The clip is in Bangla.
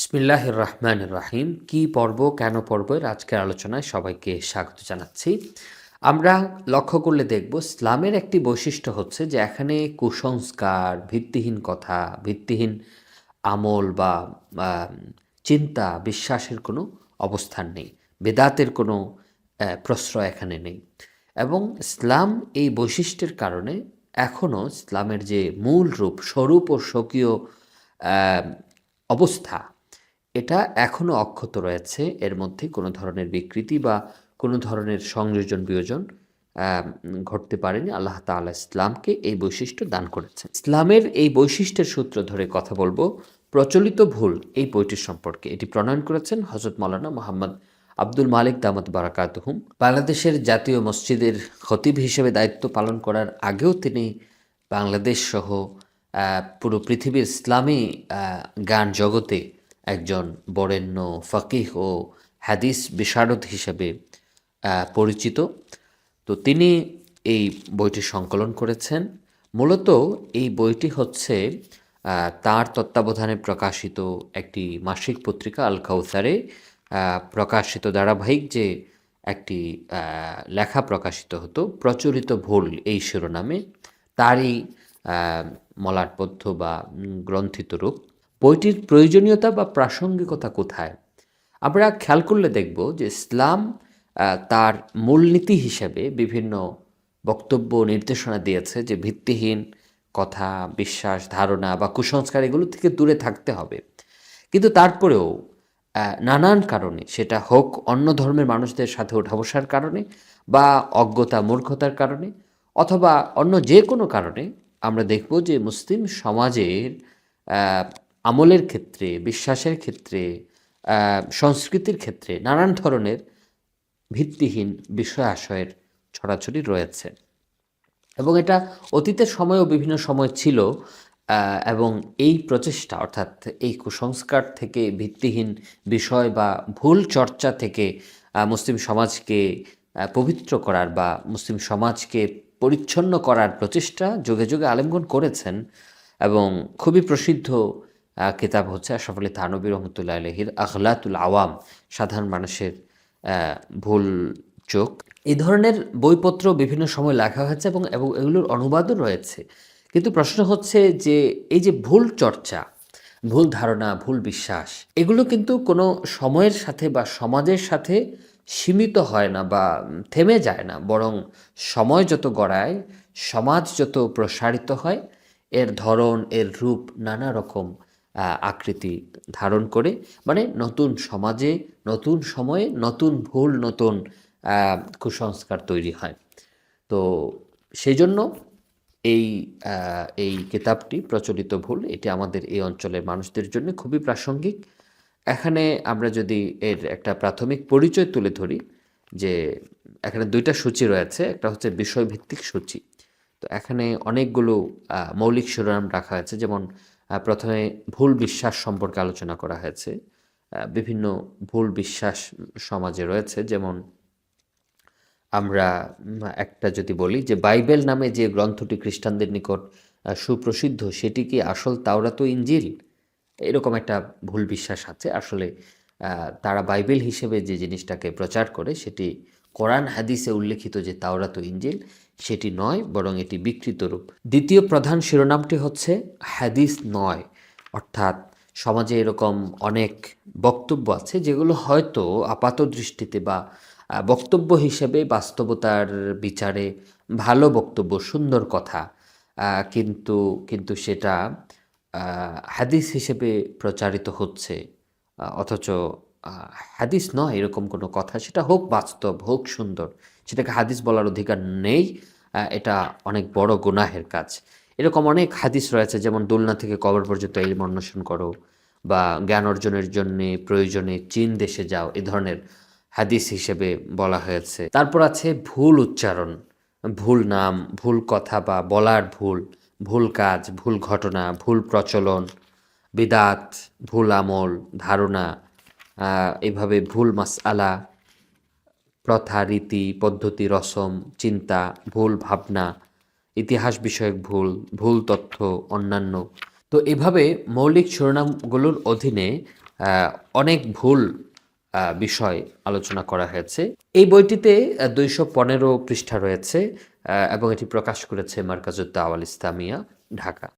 বিসমিল্লাহ রহমান রাহিম কি পর্ব, কেন পর্বের আজকের আলোচনায় সবাইকে স্বাগত জানাচ্ছি। আমরা লক্ষ্য করলে দেখব, ইসলামের একটি বৈশিষ্ট্য হচ্ছে যে এখানে কুসংস্কার, ভিত্তিহীন কথা, ভিত্তিহীন আমল বা চিন্তা, বিশ্বাসের কোনো অবস্থান নেই। বেদাতের কোনো প্রশ্রয় এখানে নেই। এবং ইসলাম এই বৈশিষ্ট্যের কারণে এখনও ইসলামের যে মূল রূপ, স্বরূপ ও স্বকীয় অবস্থা এটা এখনও অক্ষত রয়েছে। এর মধ্যে কোনো ধরনের বিকৃতি বা কোনো ধরনের সংযোজন বিয়োজন ঘটতে পারেনি। আল্লাহ তাআলা ইসলামকে এই বৈশিষ্ট্য দান করেছেন। ইসলামের এই বৈশিষ্ট্যের সূত্র ধরে কথা বলব, প্রচলিত ভুল এই বইটির সম্পর্কে। এটি প্রণয়ন করেছেন হজরত মৌলানা মোহাম্মদ আব্দুল মালিক দামত বারাকাতহুম। বাংলাদেশের জাতীয় মসজিদের খতিব হিসেবে দায়িত্ব পালন করার আগেও তিনি বাংলাদেশ সহ পুরো পৃথিবীর ইসলামী গান জগতে একজন বরেণ্য ফকিহ ও হাদিস বিশারদ হিসেবে পরিচিত। তো তিনি এই বইটি সংকলন করেছেন। মূলত এই বইটি হচ্ছে তার তত্ত্বাবধানে প্রকাশিত একটি মাসিক পত্রিকা আল কাউসারে প্রকাশিত ধারাবাহিক যে একটি লেখা প্রকাশিত হতো, প্রচলিত ভুল এই শিরোনামে। তারই মলাটবদ্ধ বা গ্রন্থিত রূপ। বইটির প্রয়োজনীয়তা বা প্রাসঙ্গিকতা কোথায়? আমরা খেয়াল করলে দেখব যে ইসলাম তার মূলনীতি হিসেবে বিভিন্ন বক্তব্য নির্দেশনা দিয়েছে যে ভিত্তিহীন কথা, বিশ্বাস, ধারণা বা কুসংস্কার এগুলো থেকে দূরে থাকতে হবে। কিন্তু তারপরেও নানান কারণে, সেটা হোক অন্য ধর্মের মানুষদের সাথে ওঠাবসার কারণে বা অজ্ঞতা, মূর্খতার কারণে অথবা অন্য যে কোনো কারণে, আমরা দেখব যে মুসলিম সমাজের আমলের ক্ষেত্রে, বিশ্বাসের ক্ষেত্রে সংস্কৃতির ক্ষেত্রে নানান ধরনের ভিত্তিহীন বিষয় আশয়ের ছড়াছড়ি রয়েছে। এবং এটা অতীতের সময়ও বিভিন্ন সময় ছিল এবং এই প্রচেষ্টা অর্থাৎ এই কুসংস্কার থেকে ভিত্তিহীন বিষয় বা ভুল চর্চা থেকে মুসলিম সমাজকে পবিত্র করার বা মুসলিম সমাজকে পরিচ্ছন্ন করার প্রচেষ্টা যুগে যুগে আলেমগণ করেছেন এবং খুবই প্রসিদ্ধ কিতাব হচ্ছে আশরাফ আলী থানবী রহমতুল্লাহ আলহির আখলাতুল আওয়াম, সাধারণ মানুষের ভুল চোখ। এই ধরনের বইপত্র বিভিন্ন সময় লেখা হয়েছে এবং এবং এগুলোর অনুবাদও রয়েছে। কিন্তু প্রশ্ন হচ্ছে যে এই যে ভুল চর্চা, ভুল ধারণা, ভুল বিশ্বাস, এগুলো কিন্তু কোনো সময়ের সাথে বা সমাজের সাথে সীমিত হয় না বা থেমে যায় না। বরং সময় যত গড়ায়, সমাজ যত প্রসারিত হয়, এর ধরন, এর রূপ নানা রকম আকৃতি ধারণ করে মানে নতুন সমাজে, নতুন সময়ে নতুন ভুল, নতুন কুসংস্কার তৈরি হয়। তো সেই জন্য এই এই কিতাবটি, প্রচলিত ভুল, এটি আমাদের এই অঞ্চলের মানুষদের জন্য খুবই প্রাসঙ্গিক। এখানে আমরা যদি এর একটা প্রাথমিক পরিচয় তুলে ধরি, যে এখানে দুইটা সূচি রয়েছে, একটা হচ্ছে বিষয়ভিত্তিক সূচি। তো এখানে অনেকগুলো মৌলিক শিরোনাম রাখা হয়েছে, যেমন প্রথমে ভুল বিশ্বাস সম্পর্কে আলোচনা করা হয়েছে। বিভিন্ন ভুল বিশ্বাস সমাজে রয়েছে। যেমন আমরা একটা যদি বলি যে বাইবেল নামে যে গ্রন্থটি খ্রিস্টানদের নিকট সুপ্রসিদ্ধ, সেটি কি আসল তাওরাত ইঞ্জিল এরকম একটা ভুল বিশ্বাস আছে। আসলে তারা বাইবেল হিসেবে যে জিনিসটাকে প্রচার করে, সেটি কোরআন হাদিসে উল্লেখিত যে তাওরাত ইঞ্জিল সেটি নয়, বরং এটি বিকৃত রূপ। দ্বিতীয় প্রধান শিরোনামটি হচ্ছে হাদিস নয়। অর্থাৎ সমাজে এরকম অনেক বক্তব্য আছে, যেগুলো হয়তো আপাত দৃষ্টিতে বা বক্তব্য হিসেবে বাস্তবতার বিচারে ভালো বক্তব্য, সুন্দর কথা কিন্তু কিন্তু সেটা হাদিস হিসেবে প্রচারিত হচ্ছে অথচ হাদিস নয় এরকম কোনো কথা। সেটা হোক বাস্তব, হোক সুন্দর। সেটাকে হাদিস বলার অধিকার নেই এটা অনেক বড় গুনাহের কাজ। এরকম অনেক হাদিস রয়েছে, যেমন দোলনা থেকে কবর পর্যন্ত ইলম অন্বেষণ করো, বা জ্ঞান অর্জনের জন্যে প্রয়োজনে চীন দেশে যাও, এ ধরনের হাদিস হিসেবে বলা হয়েছে। তারপর আছে ভুল উচ্চারণ, ভুল নাম, ভুল কথা বা বলার ভুল ভুল কাজ, ভুল ঘটনা, ভুল প্রচলন, বিদাত, ভুল আমল, ধারণা এভাবে ভুল মাসআলা, প্রথা, রীতি, পদ্ধতি, রসম, চিন্তা, ভুল ভাবনা, ইতিহাস বিষয়ক ভুল ভুল তথ্য, অন্যান্য। তো এভাবে মৌলিক শিরোনামগুলোর অধীনে অনেক ভুল বিষয় আলোচনা করা হয়েছে। এই বইটিতে দুইশো পনেরো পৃষ্ঠা রয়েছে এবং এটি প্রকাশ করেছে মার্কাজুদ্দাওয়াল ইসলামিয়া, ঢাকা।